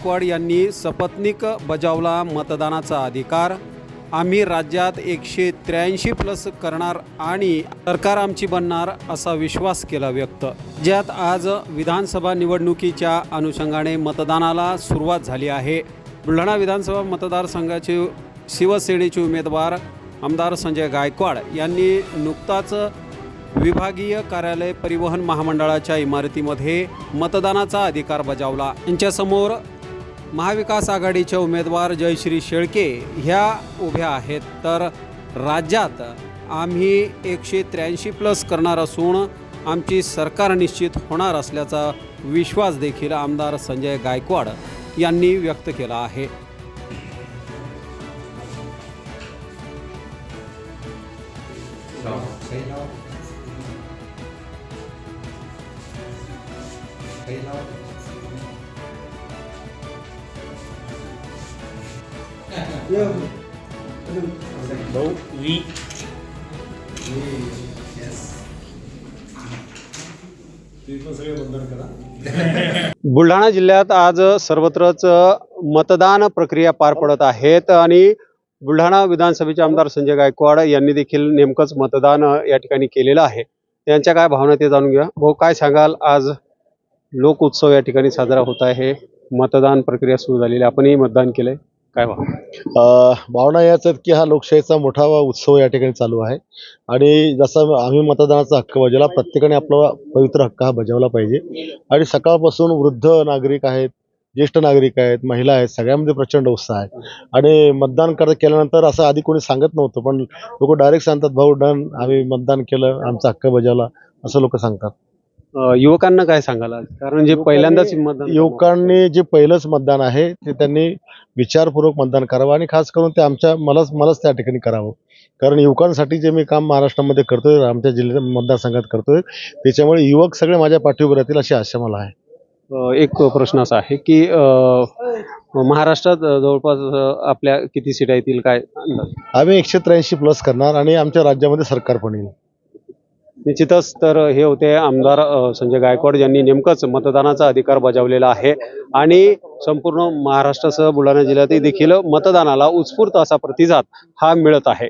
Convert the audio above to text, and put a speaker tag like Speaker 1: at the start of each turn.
Speaker 1: गायकवाड यांनी सपत्निक बजावला मतदानाचा अधिकार. आम्ही राज्यात एकशे त्र्याऐंशी प्लस करणार आणि सरकार आमची बनणार असा विश्वास केला व्यक्त. ज्यात आज विधानसभा निवडणुकीच्या अनुषंगाने मतदानाला सुरुवात झाली आहे. बुलढाणा विधानसभा मतदारसंघाचे शिवसेनेचे उमेदवार आमदार संजय गायकवाड यांनी नुकताच विभागीय कार्यालय परिवहन महामंडळाच्या इमारतीमध्ये मतदानाचा अधिकार बजावला. यांच्यासमोर महाविकास आघाडीचे उमेदवार जयश्री शेळके ह्या उभ्या आहेत. तर राज्यात आम्ही एकशे त्र्याऐंशी प्लस करणार असून आमची सरकार निश्चित होणार असल्याचा विश्वास देखील आमदार संजय गायकवाड यांनी व्यक्त केला आहे.
Speaker 2: भाऊ वी.
Speaker 1: बुलढाणा जिल्ह्यात आज सर्वत्रच मतदान प्रक्रिया पार पडत आहेत आणि बुलढाणा विधानसभेचे आमदार संजय गायकवाड यांनी देखील नेमकंच मतदान या ठिकाणी केलेलं आहे. त्यांच्या काय भावना ते जाणून घ्या भाऊ काय सांगाल? आज लोक उत्सव या ठिकाणी साजरा होत आहे. मतदान प्रक्रिया सुरू झालेली आपणही मतदान केलंय. काय भावना
Speaker 3: भावना याच आहेत की हा लोकशाहीचा मोठा उत्सव या ठिकाणी चालू आहे. आणि जसं आम्ही मतदानाचा हक्क बजावला प्रत्येकाने आपला पवित्र हक्क हा बजावला पाहिजे. आणि सकाळपासून वृद्ध नागरिक आहेत ज्येष्ठ नागरिक आहेत महिला आहेत सगळ्यामध्ये प्रचंड उत्साह आहे. आणि मतदान कर केल्यानंतर असं आधी कोणी सांगत नव्हतं पण लोक डायरेक्ट सांगतात भाऊ डन आम्ही मतदान केलं आमचा हक्क बजावला. असं लोक सांगतात.
Speaker 1: अं, युवकांना काय सांगाल? आज? कारण जे पहिल्यांदाच मतदान
Speaker 3: युवकांनी जे पहिलंच मतदान आहे ते त्यांनी विचारपूर्वक मतदान करावं आणि खास करून ते आमच्या मलाच मलाच त्या ठिकाणी करावं. कारण युवकांसाठी जे मी काम महाराष्ट्रामध्ये करतोय आमच्या जिल्ह्यात मतदारसंघात करतोय त्याच्यामुळे युवक सगळे माझ्या पाठीवर राहतील अशी आशा मला आहे.
Speaker 1: अ, एक प्रश्न असा आहे की अ, महाराष्ट्रात जवळपास अ, आपल्या किती सीटा येतील काय अंदाज?
Speaker 3: आम्ही एकशे त्र्याऐंशी प्लस करणार आणि आमच्या राज्यामध्ये सरकार पण येईल.
Speaker 1: निश्चितच तर हे होते आमदार संजय गायकवाड यांनी नेमकंच मतदानाचा अधिकार बजावलेला आहे. आणि संपूर्ण महाराष्ट्रासह बुलढाणा जिल्ह्यातही देखील मतदानाला उत्स्फूर्त असा प्रतिसाद हा मिळत आहे.